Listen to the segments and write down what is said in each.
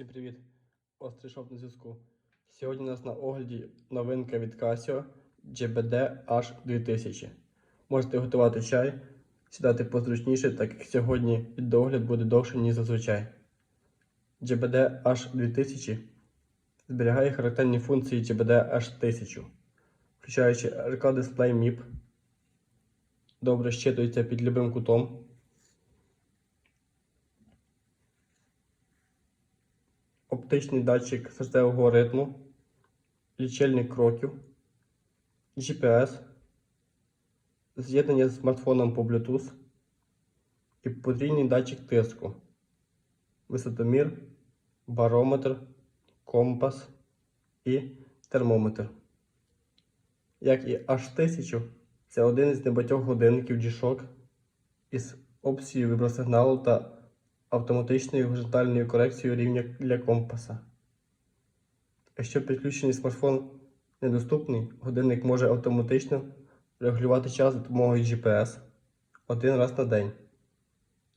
Всім привіт! Острий шоп на зв'язку. Сьогодні у нас на огляді новинка від Casio GBD H2000. Можете готувати чай, сідати позручніше, так як сьогодні відеогляд буде довше, ніж зазвичай. GBD H2000 зберігає характерні функції GBD H1000, включаючи RK дисплей MIP, добре щитується під любим кутом. Оптичний датчик серцевого ритму, лічильник кроків, GPS, з'єднання з смартфоном по Bluetooth і потрійний датчик тиску, висотомір, барометр, компас і термометр. Як і H1000, це один із небагатьох годинників G-Shock із опцією вібросигналу та автоматичною горизонтальною корекцією рівня для компаса. Якщо підключений смартфон недоступний, годинник може автоматично регулювати час за допомогою GPS один раз на день,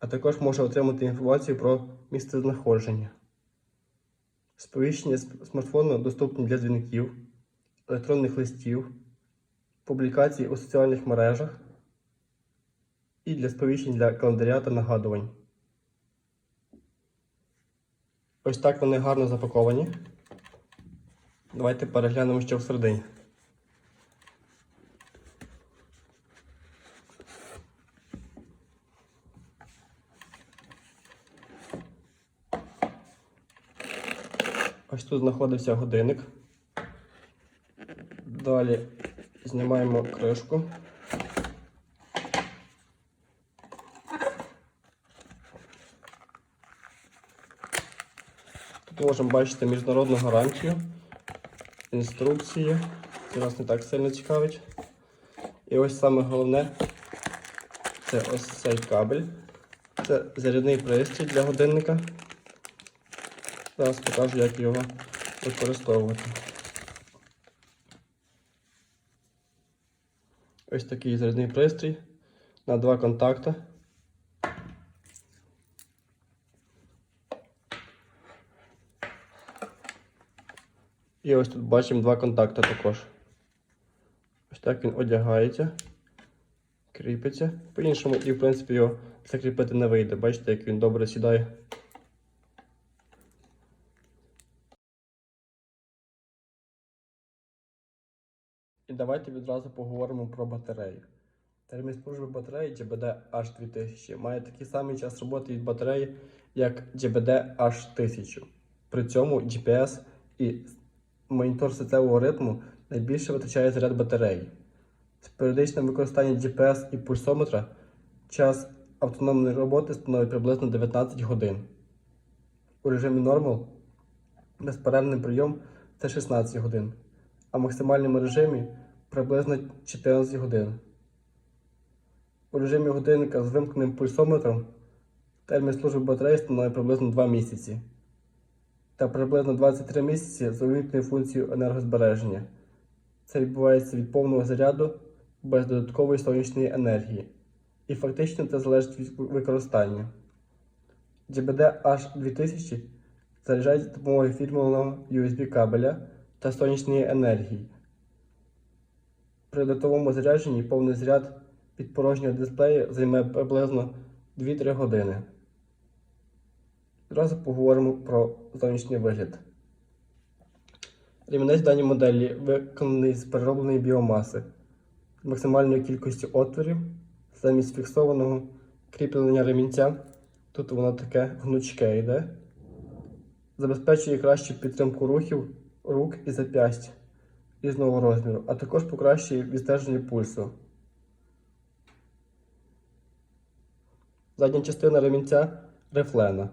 а також може отримати інформацію про місце знаходження. Сповіщення смартфону доступні для дзвінків, електронних листів, публікацій у соціальних мережах і для сповіщень для календаря та нагадувань. Ось так вони гарно запаковані. Давайте переглянемо, що всередині. Ось тут знаходився годинник. Далі знімаємо кришку. Можемо бачити міжнародну гарантію, інструкції. Це нас не так сильно цікавить. І ось саме головне це ось цей кабель. Це зарядний пристрій для годинника. Зараз покажу, як його використовувати. Ось такий зарядний пристрій на два контакти. І ось тут бачимо два контакти також. Ось так він одягається, кріпиться. По-іншому, і в принципі його закріпити не вийде. Бачите, як він добре сідає. І давайте відразу поговоримо про батарею. Термін служби батареї GBD H2000 має такий самий час роботи від батареї, як GBD H1000. При цьому GPS і монітор серцевого ритму найбільше витрачає заряд батареї. З періодичним використанням GPS і пульсометра час автономної роботи становить приблизно 19 годин. У режимі Normal безперервний прийом це 16 годин, а в максимальному режимі приблизно 14 годин. У режимі годинника з вимкненим пульсометром термін служби батареї становить приблизно 2 місяці та приблизно 23 місяці з увімкненою функцією енергозбереження. Це відбувається від повного заряду без додаткової сонячної енергії. І фактично це залежить від використання. GBD H2000 заряджають за допомогою фірмового USB кабеля та сонячної енергії. При датовому зарядженні повний заряд від порожнього дисплею займе приблизно 2-3 години. Одразу поговоримо про зовнішній вигляд. Ремінець в даній моделі виконаний з переробленої біомаси з максимальною кількістю отворів замість фіксованого кріплення ремінця. Тут воно таке гнучке йде. Забезпечує кращу підтримку рухів, рук і зап'ясть різного розміру, а також покращує відстеження пульсу. Задня частина ремінця рифлена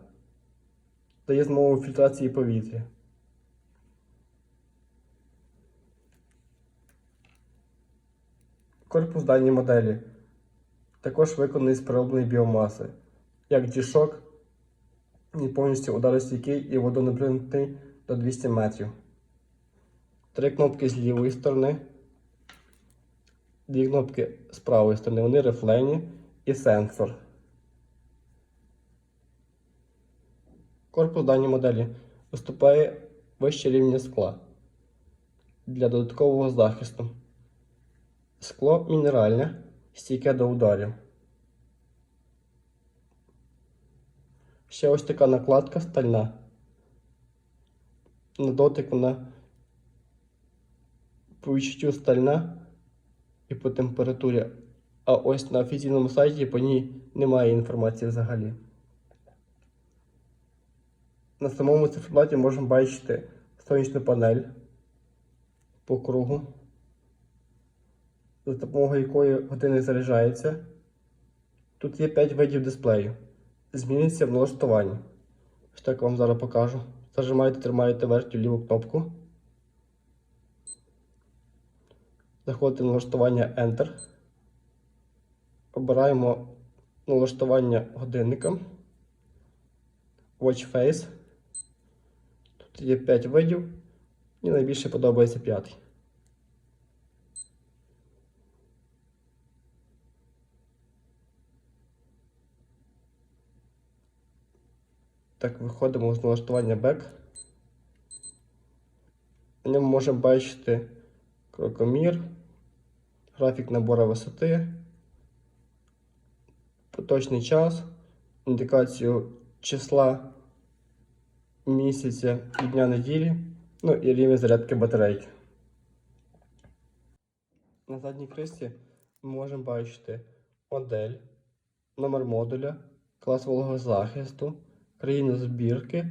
дає змогу фільтрації повітря. Корпус даної моделі також виконаний з переробленої біомаси, як G-Shock, і повністю ударостійкий і водонепринутий до 200 метрів. Три кнопки з лівої сторони, дві кнопки з правої сторони, вони рифлені і сенсор. Корпус даної моделі виступає вище рівня скла для додаткового захисту. Скло мінеральне, стійке до ударів. Ще ось така накладка стальна. На дотик вона по відчуттю стальна і по температурі. А ось на офіційному сайті по ній немає інформації взагалі. На самому циферблаті можемо бачити сонячну панель по кругу, за допомогою якої годинник заряджається. Тут є 5 видів дисплею. Зміниться в налаштуванні. Ось так вам зараз покажу. Зажимаєте, тримаєте верхню ліву кнопку. Заходите в налаштування Enter. Обираємо налаштування годинника. Watch Face. Тут є 5 видів. Мені найбільше подобається п'ятий. Так, виходимо з налаштування Back. На ньому можемо бачити крокомір, графік набору висоти, поточний час, індикацію числа місяця і дня неділі, ну і рівень зарядки батарейки. На задній кришці ми можемо бачити модель, номер модуля, клас вологозахисту, країну збірки,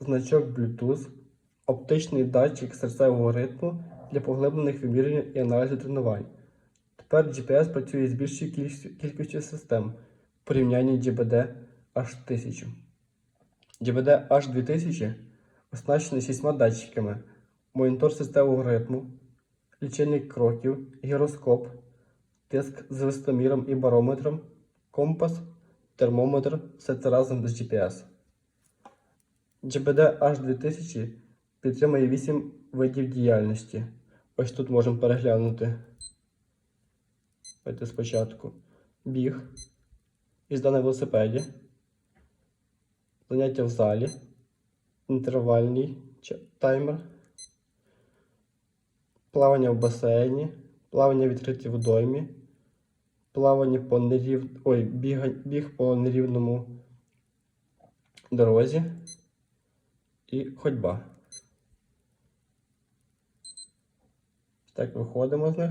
значок Bluetooth, оптичний датчик серцевого ритму для поглиблених вимірювань і аналізу тренувань. Тепер GPS працює з більшою кількістю- систем в порівнянні GBD H1000. GBD H2000 оснащений шістьма датчиками, монітор системного ритму, лічильник кроків, гіроскоп, тиск з вистоміром і барометром, компас, термометр, все це разом без GPS. GBD H2000 підтримує 8 видів діяльності. Ось тут можемо переглянути. Давайте спочатку. Біг, їзда на велосипеді, заняття в залі, інтервальний таймер, плавання в басейні, плавання в відкритій водоймі, плавання по нерів... Ой, біга... біг по нерівному дорозі. І ходьба. Так, виходимо з них.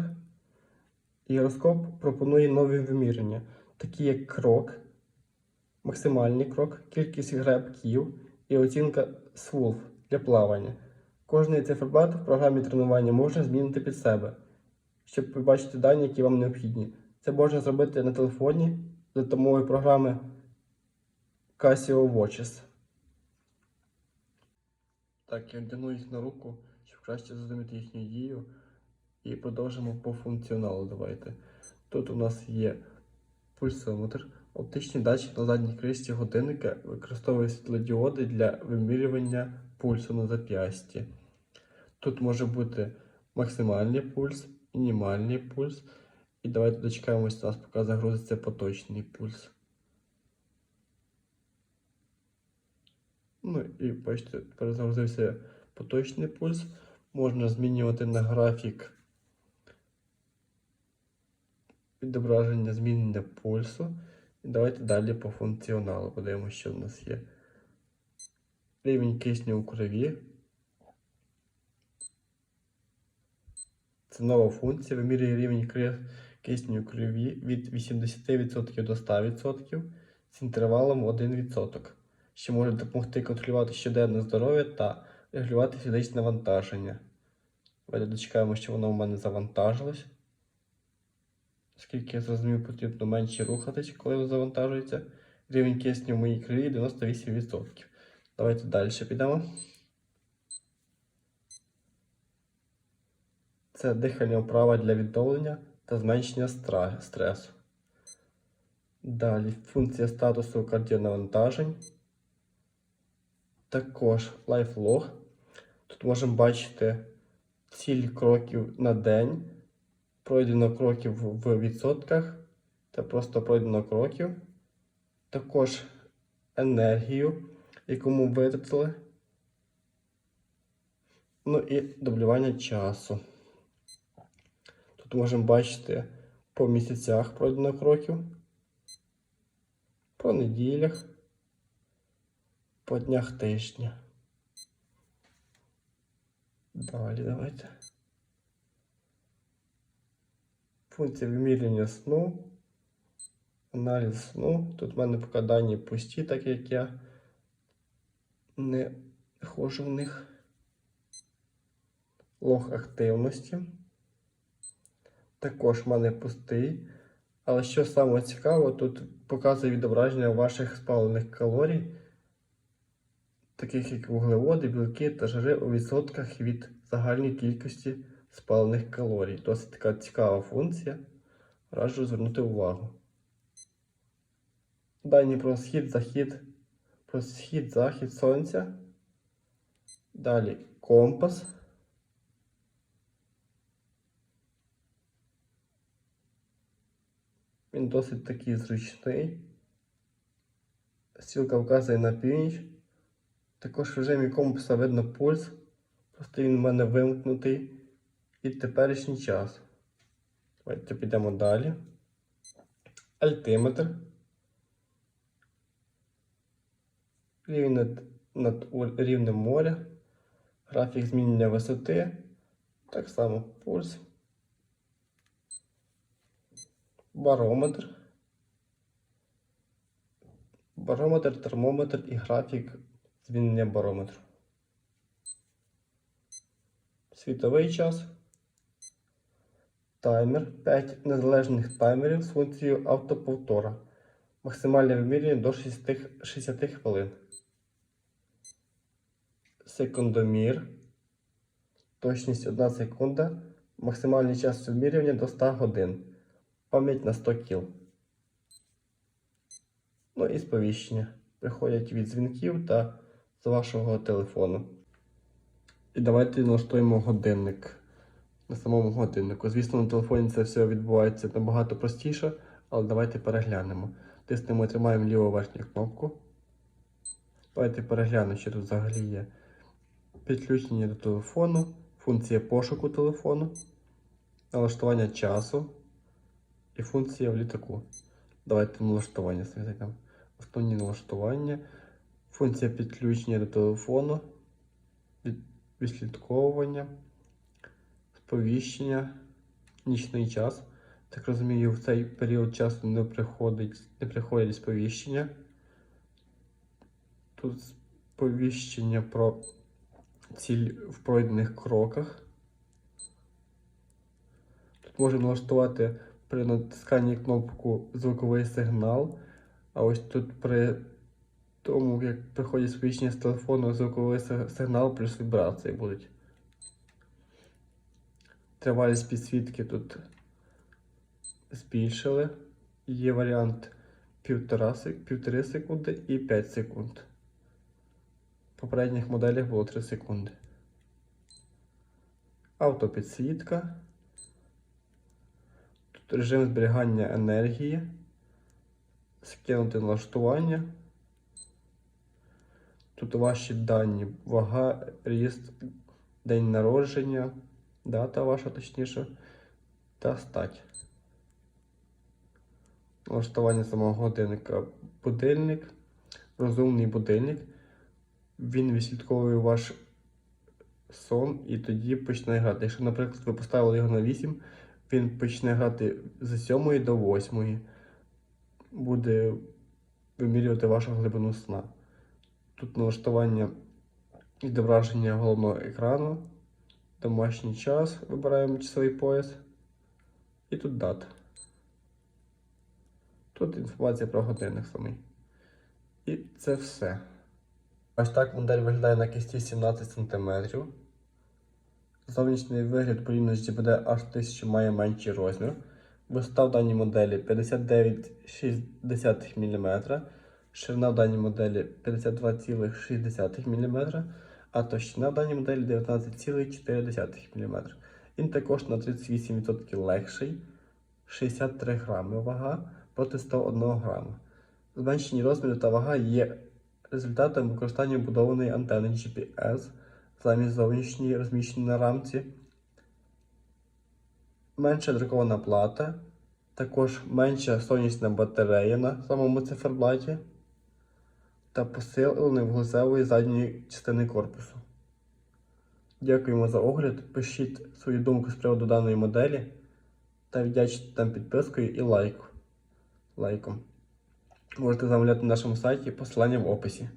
Гіроскоп пропонує нові вимірювання, такі як крок, максимальний крок, кількість гребків і оцінка SWOLF для плавання. Кожний циферблат в програмі тренування можна змінити під себе, щоб побачити дані, які вам необхідні. Це можна зробити на телефоні за допомогою програми Casio Watches. Так, я вдягну їх на руку, щоб краще зрозуміти їхню дію. І продовжимо по функціоналу. Давайте. Тут у нас є пульсометр. Оптичний датчик на задній кришці годинника використовує світлодіоди для вимірювання пульсу на зап'ясті. Тут може бути максимальний пульс, мінімальний пульс. І давайте дочекаємось, нас поки загрузиться поточний пульс. Ну і бачите, перезагрузився поточний пульс. Можна змінювати на графік відображення змінення пульсу. Давайте далі по функціоналу подивимося, що в нас є. Рівень кисню у крові. Це нова функція. Вимірює рівень кисню у крові від 80% до 100% з інтервалом 1%, що може допомогти контролювати щоденне здоров'я та регулювати фізичне навантаження. Давайте дочекаємо, що воно в мене завантажилось. Оскільки я зрозумів, потрібно менше рухатись, коли завантажується. Рівень кисню в моїй крові 98%. Давайте далі підемо. Це дихальна вправа для відновлення та зменшення стресу. Далі функція статусу кардіонавантажень. Також лайфлог. Тут можемо бачити ціль кроків на день, пройдено кроків в відсотках та просто пройдено кроків. Також енергію, яку ми витратили Ну і дублювання часу. Тут можемо бачити по місяцях пройдено кроків, по неділях, по днях тижня. Далі давайте. Функція вимірювання сну. Аналіз сну. Тут в мене поки дані пусті, так як я не ходжу в них. Лог активності. Також в мене пустий. Але що саме цікаво, тут показує відображення ваших спалених калорій, таких як вуглеводи, білки та жири у відсотках від загальної кількості спалених калорій. Досить така цікава функція. Раджу звернути увагу. Дані про схід, захід, про схід, захід сонця. Далі компас. Він досить такий зручний. Стрілка вказує на північ. Також в режимі компаса видно пульс. Просто він в мене вимкнутий. І теперішній час. Давайте підемо далі. Альтиметр. Рівень над, над рівнем моря. Графік змінення висоти. Так само пульс. Барометр. Барометр, термометр і графік змінення барометру. Світовий час. Таймер. 5 незалежних таймерів з функцією автоповтора. Максимальне вимірювання до 60, 60 хвилин. Секундомір. Точність 1 секунда. Максимальний час вимірювання до 100 годин. Пам'ять на 100 кіл. Ну і сповіщення. Приходять від дзвінків та з вашого телефону. І давайте налаштуємо годинник на самому годиннику. Звісно, на телефоні це все відбувається набагато простіше, але давайте переглянемо. Тиснемо і тримаємо ліву верхню кнопку. Давайте переглянемо, що тут взагалі є. Підключення до телефону, функція пошуку телефону, налаштування часу і функція в літаку. Давайте налаштування собі. Основні налаштування, функція підключення до телефону, від- відслідковування, сповіщення, нічний час. Так розумію, в цей період часу не приходить, не приходять сповіщення. Тут сповіщення про ціль в пройдених кроках. Тут можемо налаштувати при натисканні кнопку звуковий сигнал. А ось тут при тому, як приходять сповіщення з телефону, звуковий сигнал плюс вібрації будуть. Тривалість підсвітки тут збільшили. Є варіант 1,5 секунди і 5 секунд. В попередніх моделях було 3 секунди. Автопідсвітка. Тут режим зберігання енергії. Скинути налаштування. Тут ваші дані, вага, ріст, день народження, дата ваша точніше, та стать. Налаштування самого годинника. Будильник, розумний будильник. Він відслідковує ваш сон і тоді почне грати. Якщо, наприклад, ви поставили його на 8, він почне грати з 7 до 8. Буде вимірювати вашу глибину сна. Тут налаштування відображення головного екрану, домашній час, вибираємо часовий пояс. І тут дата. Тут інформація про годинник самий. І це все. Ось так модель виглядає на кисті 17 см. Зовнішній вигляд порівняно з GBD H1000 має менший розмір. Висота в даній моделі 59,6 мм, ширина в даній моделі 52,6 мм, а товщина даній моделі 19,4 мм. Він також на 38% легший, 63 грами вага проти 101 грама. Зменшені розміри та вага є результатом використання вбудованої антени GPS замість зовнішньої розміщені на рамці. Менша друкована плата, також менша сонячна батарея на самому циферблаті та посилений вуглецевої задньої частини корпусу. Дякуємо за огляд. Пишіть свою думку з приводу даної моделі та віддячте там підпискою і лайк. лайком. Можете замовляти на нашому сайті, посилання в описі.